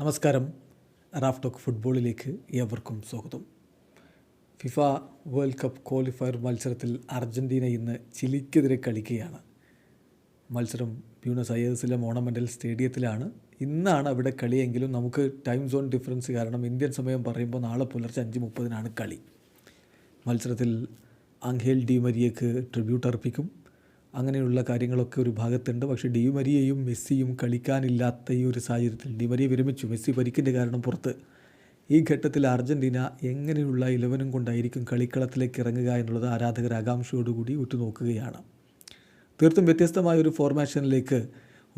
നമസ്കാരം. Raf talk ഫുട്ബോളിലേക്ക് ഏവർക്കും സ്വാഗതം. ഫിഫ വേൾഡ് കപ്പ് ക്വാളിഫയർ മത്സരത്തിൽ അർജന്റീന ഇന്ന് ചിലിക്കെതിരെ കളിക്കുകയാണ്. മത്സരം ബ്യൂണസ് അയേഴ്സിലെ മോണമെന്റൽ സ്റ്റേഡിയത്തിലാണ്. ഇന്നാണ് അവിടെ കളിയെങ്കിലും നമുക്ക് ടൈം സോൺ ഡിഫറൻസ് കാരണം ഇന്ത്യൻ സമയം പറയുമ്പോൾ നാളെ പുലർച്ചെ അഞ്ച് മുപ്പതിനാണ് കളി. മത്സരത്തിൽ അങ്കേൽ ഡി മരിയക്ക് ട്രിബ്യൂട്ട് അർപ്പിക്കും. അങ്ങനെയുള്ള കാര്യങ്ങളൊക്കെ ഒരു ഭാഗത്തുണ്ട്. പക്ഷേ ഡി മരിയയും മെസ്സിയും കളിക്കാനില്ലാത്ത ഈ ഒരു സാഹചര്യത്തിൽ ഡി മരിയ വിരമിച്ചു. മെസ്സി പരിക്കിന്റെ കാരണം പുറത്ത്. ഈ ഘട്ടത്തിൽ അർജന്റീന എങ്ങനെയുള്ള ഇലവനും കൊണ്ടായിരിക്കും കളിക്കളത്തിലേക്ക് ഇറങ്ങുക എന്നുള്ളത് ആരാധകർ ആകാംക്ഷയോടുകൂടി ഉറ്റുനോക്കുകയാണ്. തീർത്തും വ്യത്യസ്തമായ ഒരു ഫോർമേഷനിലേക്ക്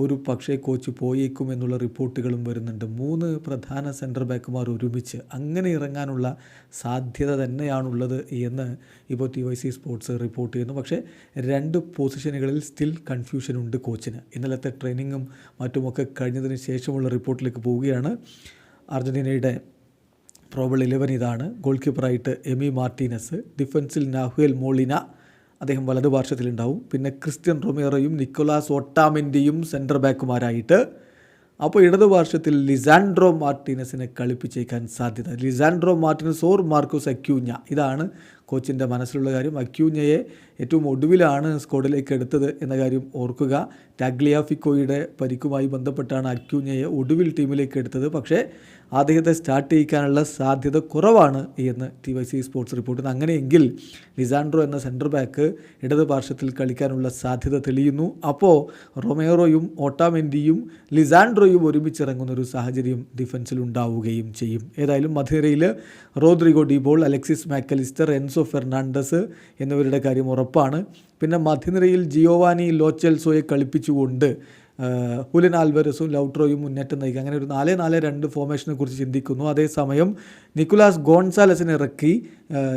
ഒരു പക്ഷേ കോച്ച് പോയേക്കുമെന്നുള്ള റിപ്പോർട്ടുകളും വരുന്നുണ്ട്. മൂന്ന് പ്രധാന സെന്റർ ബാക്കുമാർ ഒരുമിച്ച് അങ്ങനെ ഇറങ്ങാനുള്ള സാധ്യത തന്നെയാണുള്ളത് എന്ന് ഇപ്പോൾ T Y C sports report ചെയ്യുന്നു. പക്ഷേ രണ്ട് പൊസിഷനുകളിൽ സ്റ്റിൽ കൺഫ്യൂഷൻ ഉണ്ട് കോച്ചിന്. ഇന്നലത്തെ ട്രെയിനിങ്ങും മറ്റുമൊക്കെ കഴിഞ്ഞതിന് ശേഷമുള്ള റിപ്പോർട്ടിലേക്ക് പോവുകയാണ്. അർജന്റീനയുടെ പ്രോബിൾ ഇലവൻ ഇതാണ്. ഗോൾ കീപ്പറായിട്ട് എമി മാർട്ടീനസ് ഡിഫൻസിൽ നാഹുൽ മോളിന അദ്ദേഹം വലതുപാർശ്വത്തിലുണ്ടാവും. പിന്നെ ക്രിസ്ത്യൻ റൊമേറോയും നിക്കോളാസ് ഒട്ടാമിന്റെയും സെന്റർ ബാക്കുമാരായിട്ട് അപ്പോൾ ഇടതുപാർശ്വത്തിൽ ലിസാൻഡ്രോ മാർട്ടിനസിനെ കളിപ്പിച്ചേക്കാൻ സാധ്യത. Lisandro Martinez or Marcos Acuna. ഇതാണ് കോച്ചിന്റെ മനസ്സിലുള്ള കാര്യം അക്യൂഞ്ഞയെ ഏറ്റവും ഒടുവിലാണ് സ്ക്വാഡിലേക്ക് എടുത്തത് എന്ന കാര്യം ഓർക്കുക. ടാഗ്ലിയാഫിക്കോയുടെ പരിക്കുമായി ബന്ധപ്പെട്ടാണ് അക്യൂഞ്ഞയെ ഒടുവിൽ ടീമിലേക്ക് എടുത്തത്. പക്ഷേ അദ്ദേഹത്തെ സ്റ്റാർട്ട് ചെയ്യിക്കാനുള്ള സാധ്യത കുറവാണ് എന്ന് T Y C sports report അങ്ങനെയെങ്കിൽ ലിസാൻഡ്രോ എന്ന സെന്റർ ബാക്ക് ഇടത് പാർശ്വത്തിൽ കളിക്കാനുള്ള സാധ്യത തെളിയുന്നു. അപ്പോൾ റൊമേറോയും ഓട്ടാമെൻഡിയും ലിസാൻഡ്രോയും ഒരുമിച്ചിറങ്ങുന്ന ഒരു സാഹചര്യം ഡിഫൻസിൽ ഉണ്ടാവുകയും ചെയ്യും. ഏതായാലും മധുരയിൽ Rodrigo De Paul Alexis Mac Allister Enzo Fernandez എന്നിവരുടെ കാര്യം ഉറപ്പാണ്. പിന്നെ മധ്യനിരയിൽ ജിയോവാനി ലോച്ചെൽസോയെ കളിപ്പിച്ചുകൊണ്ട് ഹുലിൻ ആൽവരസും ലൗട്രോയും മുന്നേറ്റം നയിക്കുക അങ്ങനെ ഒരു നാല് നാല് രണ്ട് ഫോർമേഷനെ കുറിച്ച് ചിന്തിക്കുന്നു. അതേസമയം നിക്കുലാസ് ഗോൺസാലസിനെ ഇറക്കി.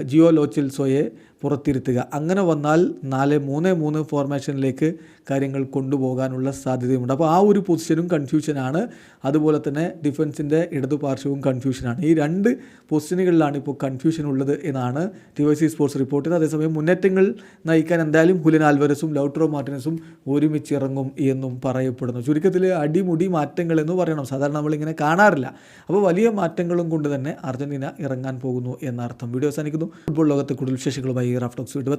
ജിയോ ലോച്ചിൽസോയെ പുറത്തിരുത്തുക. അങ്ങനെ വന്നാൽ നാല് മൂന്ന് മൂന്ന് ഫോർമേഷനിലേക്ക് കാര്യങ്ങൾ കൊണ്ടുപോകാനുള്ള സാധ്യതയുണ്ട് അപ്പോൾ ആ ഒരു പൊസിഷനും കൺഫ്യൂഷനാണ് അതുപോലെ തന്നെ ഡിഫൻസിന്റെ ഇടതുപാർശ്വവും കൺഫ്യൂഷനാണ് ഈ രണ്ട് പൊസിഷനുകളിലാണ് ഇപ്പോൾ കൺഫ്യൂഷൻ ഉള്ളത് എന്നാണ് ടി വൈ സി സ്പോർട്സ് റിപ്പോർട്ടിൽ അതേസമയം മുന്നേറ്റങ്ങൾ നയിക്കാൻ എന്തായാലും ഹുലൻ ആൽവരസും ലൗട്രോ മാർട്ടിനസും ഒരുമിച്ച് ഇറങ്ങും എന്നും പറയപ്പെടുന്നു. ചുരുക്കത്തിൽ അടിമുടി മാറ്റങ്ങൾ എന്ന് പറയണം. സാധാരണ നമ്മളിങ്ങനെ കാണാറില്ല. അപ്പോൾ വലിയ മാറ്റങ്ങളും കൊണ്ട് തന്നെ അർജന്റീന ഇറങ്ങാൻ പോകുന്നു എന്നർത്ഥം. വീഡിയോ അവസാനിക്കുന്നു. ഫുട്ബോൾ ലോകത്തെ കൂടുതൽ വിശേഷങ്ങളുമായി റാഫ്റ്റോക്സ് വീണ്ടും